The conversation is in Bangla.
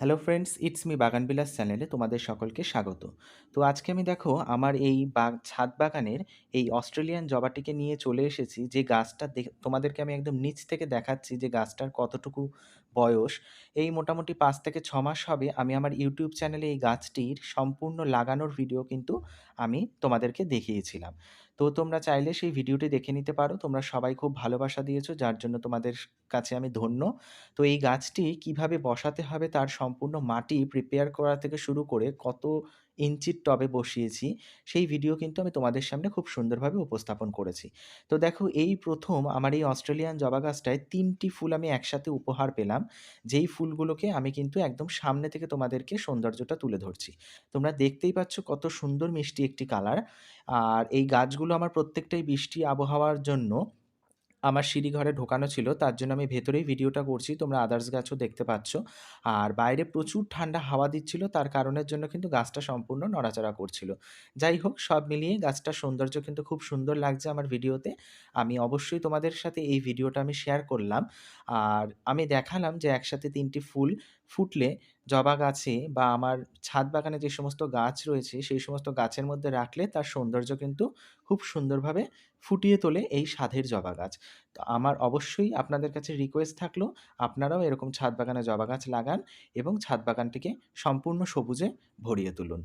হ্যালো ফ্রেন্ডস ইটস মি বাগানবিলাস চ্যানেলে তোমাদের সকলকে স্বাগত। তো আজকে আমি দেখো আমার এই ছাদ বাগানের এই অস্ট্রেলিয়ান জবাটিকে নিয়ে চলে এসেছি যে গাছটা তোমাদেরকে আমি একদম নিচ থেকে দেখাচ্ছি যে গাছটার কতটুকু বয়স। এই মোটামুটি পাঁচ থেকে ছ মাস হবে আমি আমার ইউটিউব চ্যানেলে এই গাছটির সম্পূর্ণ লাগানোর ভিডিও কিন্তু আমি তোমাদেরকে দেখিয়েছিলাম। তো তোমরা চাইলে সেই ভিডিওটি দেখে নিতে পারো, তোমরা সবাই খুব ভালোবাসা দিয়েছ, যার জন্য তোমাদের কাছে আমি ধন্য। তো এই গাছটি কীভাবে বসাতে হবে তার সম্পূর্ণ মাটি প্রিপেয়ার করা থেকে শুরু করে কত ইঞ্চির টবে বসিয়েছি, সেই ভিডিও কিন্তু আমি তোমাদের সামনে খুব সুন্দরভাবে উপস্থাপন করেছি। তো দেখো এই প্রথম আমার এই অস্ট্রেলিয়ান জবা গাছটায় তিনটি ফুল আমি একসাথে উপহার পেলাম, যেই ফুলগুলোকে আমি কিন্তু একদম সামনে থেকে তোমাদেরকে সৌন্দর্যটা তুলে ধরছি। তোমরা দেখতেই পাচ্ছ কত সুন্দর মিষ্টি একটি কালার আর এই গাছগুলো আমার প্রত্যেকটাই বৃষ্টি আবহাওয়ার জন্য আমার সিঁড়ি ঘরে ঢোকানো ছিল, তার জন্য আমি ভেতরেই ভিডিওটা করছি, তোমরা আদার্স গাছও দেখতে পাচ্ছ। আর বাইরে প্রচুর ঠান্ডা হাওয়া দিচ্ছিল, তার কারণের জন্য কিন্তু গাছটা সম্পূর্ণ নড়াচড়া করছিল। যাই হোক, সব মিলিয়ে গাছটার সৌন্দর্য কিন্তু খুব সুন্দর লাগছে আমার ভিডিওতে। আমি অবশ্যই তোমাদের সাথে এই ভিডিওটা আমি শেয়ার করলাম। আর আমি দেখালাম যে একসাথে তিনটি ফুল ফুটলে জবা গাছে বা আমার ছাদ বাগানে যে সমস্ত গাছ রয়েছে, সেই সমস্ত গাছের মধ্যে রাখলে তার সৌন্দর্য কিন্তু খুব সুন্দরভাবে ফুটিয়ে তোলে এই সাধের জবা গাছ। তো আমার অবশ্যই আপনাদের কাছে রিকোয়েস্ট থাকল, আপনারাও এরকম ছাদ বাগানে জবা গাছ লাগান এবং ছাদ বাগানটিকে সম্পূর্ণ সবুজে ভরিয়ে তুলুন।